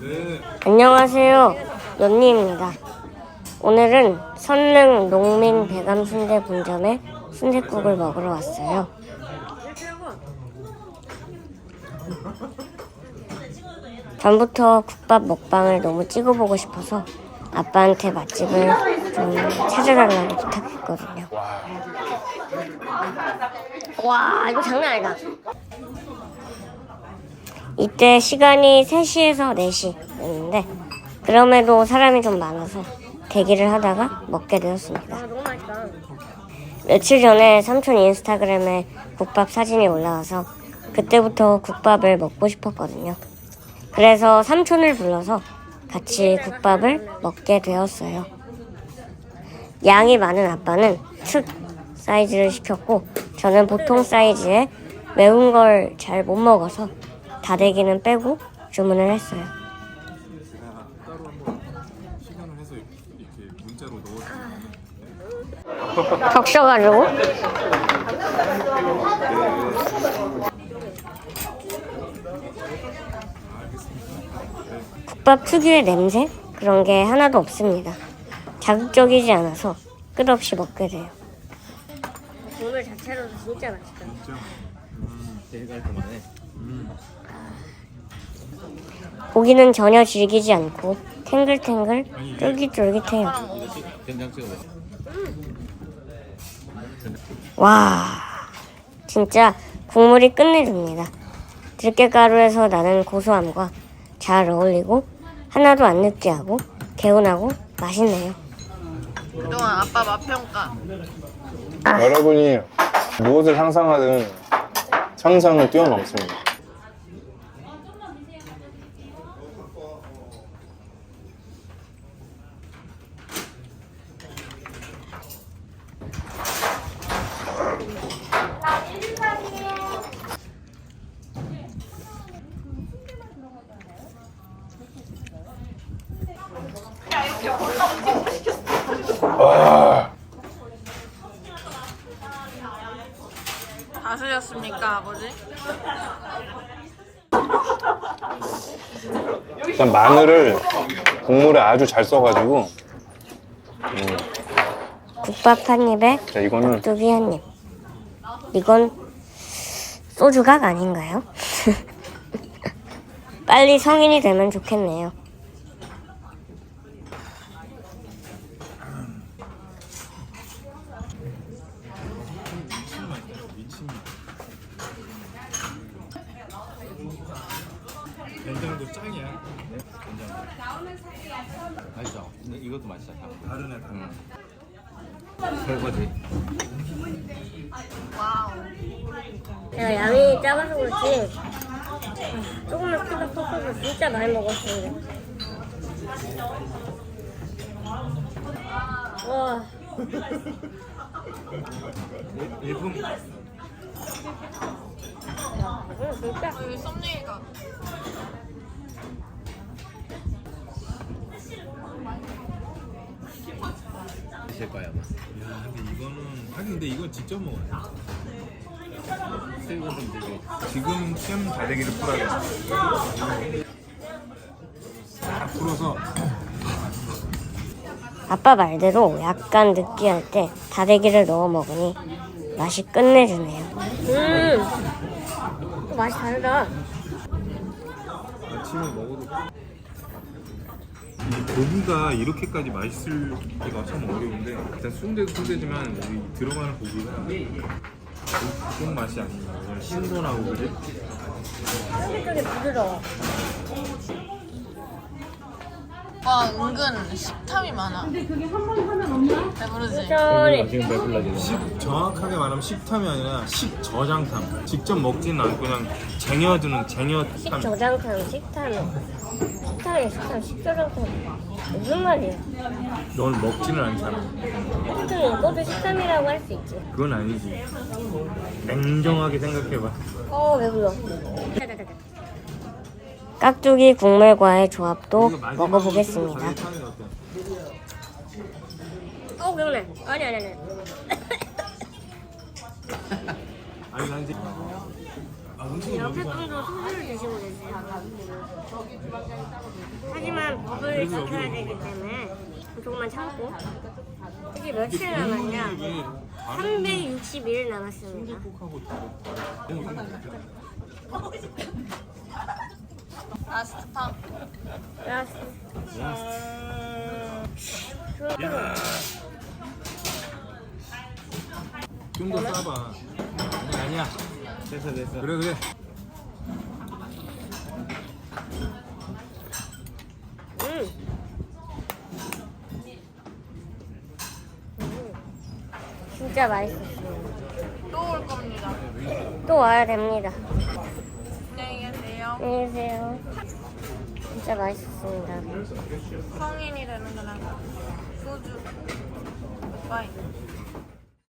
네. 안녕하세요. 연니입니다. 오늘은 선릉 농민 배감 순대 본점에 순대국을 먹으러 왔어요. 전부터 국밥 먹방을 너무 찍어보고 싶어서 아빠한테 맛집을 좀 찾아달라고 부탁했거든요. 와, 이거 장난 아니다. 이때 시간이 3시에서 4시였는데 그럼에도 사람이 좀 많아서 대기를 하다가 먹게 되었습니다. 며칠 전에 삼촌 인스타그램에 국밥 사진이 올라와서 그때부터 국밥을 먹고 싶었거든요. 그래서 삼촌을 불러서 같이 국밥을 먹게 되었어요. 양이 많은 아빠는 특 사이즈를 시켰고 저는 보통 사이즈에 매운 걸 잘 못 먹어서 다대기는 빼고 주문을 했어요. 따로 한번 시간을 해서 이렇게 문자로 넣어 적셔가지고 국밥 특유의 냄새 그런 게 하나도 없습니다. 자극적이지 않아서 끝없이 먹게 돼요. 국물 자체로도 진짜 맛있다. 되게 깔끔하네. 고기는 전혀 질기지 않고 탱글탱글 쫄깃쫄깃해요. 먹어. 와, 진짜 국물이 끝내줍니다. 들깨가루에서 나는 고소함과 잘 어울리고 하나도 안 느끼하고 개운하고 맛있네요. 그동안 아빠 맛평가. 여러분이 무엇을 상상하든 상상을 뛰어넘습니다. 다스렸습니까 아버지? 일단 마늘을 국물에 아주 잘 써가지고 국밥 한 입에 자, 이거는 뚜기 한 입. 이건 소주각 아닌가요? 빨리 성인이 되면 좋겠네요. 된장도 짱이야. 맛있어. 근데 이것도 맛있어. 다르네. 응. 설거지. 제가 양이 작아서 그렇지 조금만 크다 컸어도 진짜 많이 먹었어요. 와, 일품 여기 썸네일가. 있을 거야. 야, 근데 이거는 하긴 근데 이건 직접 먹어야 좀 되게 지금 쌤 다대기를 풀어야겠어. 딱 풀어서 아빠 말대로 약간 느끼할 때 다대기를 넣어 먹으니 맛이 끝내주네요. 음, 맛이 다르다. 아침에 먹어도 이 고기가 이렇게까지 맛있을기가 참 어려운데 일단 순대도 순대지만 이 들어가는 고기가 그런 맛이 아닌가 그냥 신선하고 그지? 쫄깃쫄깃 부드러워. 와 은근 식탐이 많아. 근데 그게 한 번 하면 없나? 배부르지. 지금 배불러지네. 식 정확하게 말하면 식탐이 아니라 식저장탐 직접 먹지는 않고 그냥 쟁여두는 쟁여탐 식저장탕, 식탐. 식탐이 식탐, 식저장탕. 무슨 말이야? 넌 먹지는 않잖아 어쨌든 이것도 식탐이라고 할 수 있지. 그건 아니지 냉정하게 생각해봐 어, 배불러. 깍두기 국물과의 조합도 먹어보겠습니다. 어, 그러네. 아니, 아니, 아니. 아니 난 이제 옆에 분도 소주를 드시고 계세요. 하지만 법을 지켜야 되기 때문에 조금만 참고. 이제 며칠 남았냐? 360일 남았습니다. 라스트 탕. 좀더 싸봐. 아니, 아니야. 됐어, 됐어. 그래 그래. 진짜 맛있었어요. 또 올 겁니다. 또 와야 됩니다. 안녕히 계세요. 안녕히 계세요. 진짜 맛있었습니다. 성인이 되는 거랑 소주, 와인.